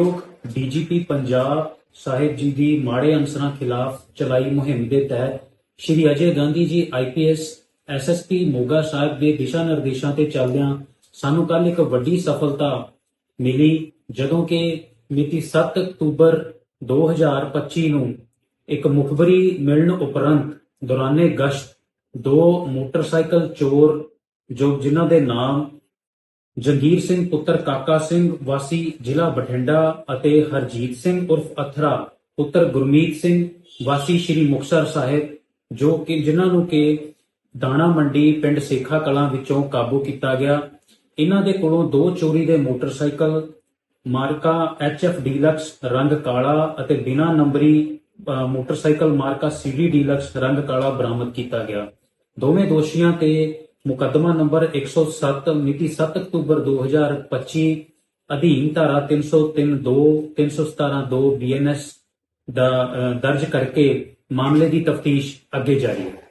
ਲੋਕ ਡੀਜੀਪੀ ਪੰਜਾਬ ਸਾਹਿਬ ਜੀ ਦੀ ਮਾੜੇ ਅਨਸਰਾਂ ਖਿਲਾਫ ਚਲਾਈ ਮੁਹਿੰਮ ਦੇ ਤਹਿਤ ਸ਼੍ਰੀ ਅਜੇ ਗਾਂਧੀ ਜੀ ਆਈਪੀਐਸ ਐਸਐਸਪੀ ਮੋਗਾ ਸਾਹਿਬ ਦੇ ਦਿਸ਼ਾ ਨਿਰਦੇਸ਼ਾਂ ਤੇ ਚੱਲਦਿਆਂ ਸਾਨੂੰ ਕੱਲ ਇੱਕ ਵੱਡੀ ਸਫਲਤਾ ਮਿਲੀ, ਜਦੋਂ ਕਿ ਮਿਤੀ 7 ਅਕਤੂਬਰ 2025 ਨੂੰ ਇੱਕ ਮੁਖਬਰੀ ਮਿਲਣ ਉਪਰੰਤ ਦੌਰਾਨੇ ਗਸ਼ਤ ਦੋ ਮੋਟਰਸਾਈਕਲ ਚੋਰ ਜੋ ਜਿਨ੍ਹਾਂ ਦੇ ਨਾਮ ਜੰਗੀਰ ਸਿੰਘ ਪੁੱਤਰ ਕਾਕਾ ਸਿੰਘ ਵਾਸੀ ਜ਼ਿਲ੍ਹਾ ਬਠਿੰਡਾ ਅਤੇ ਹਰਜੀਤ ਸਿੰਘ ਉਰਫ ਅਥਰਾ ਪੁੱਤਰ ਗੁਰਮੀਤ ਸਿੰਘ ਵਾਸੀ ਸ਼੍ਰੀ ਮੁਕਤਸਰ ਸਾਹਿਬ ਜੋ ਕਿ ਜਿਨ੍ਹਾਂ ਨੂੰ ਕਿ ਦਾਣਾ ਮੰਡੀ ਪਿੰਡ ਸੇਖਾ ਕਲਾਂ ਵਿੱਚੋਂ ਕਾਬੂ ਕੀਤਾ ਗਿਆ। ਇਹਨਾਂ ਦੇ ਕੋਲੋਂ ਦੋ ਚੋਰੀ ਦੇ ਮੋਟਰਸਾਈਕਲ ਮਾਰਕਾ ਐਚਐਫ ਡੀਲਕਸ ਰੰਗ ਕਾਲਾ ਅਤੇ ਬਿਨਾ ਨੰਬਰੀ ਅ, ਮੋਟਰਸਾਈਕਲ ਮਾਰਕਾ ਸੀਡੀ ਡੀਲਕਸ ਰੰਗ ਕਾਲਾ ਬਰਾਮਦ ਕੀਤਾ ਗਿਆ। ਦੋਵੇਂ ਦੋਸ਼ੀਆਂ ਤੇ ਮੁਕੱਦਮਾ ਨੰਬਰ 107 ਮਿਤੀ 7 ਅਕਤੂਬਰ 2025 ਅਧੀਨ ਧਾਰਾ 303 2 317 2 ਬੀਐਨਐਸ ਦਾ ਦਰਜ ਕਰਕੇ ਮਾਮਲੇ ਦੀ ਤਫਤੀਸ਼ ਅੱਗੇ ਜਾਰੀ ਹੈ।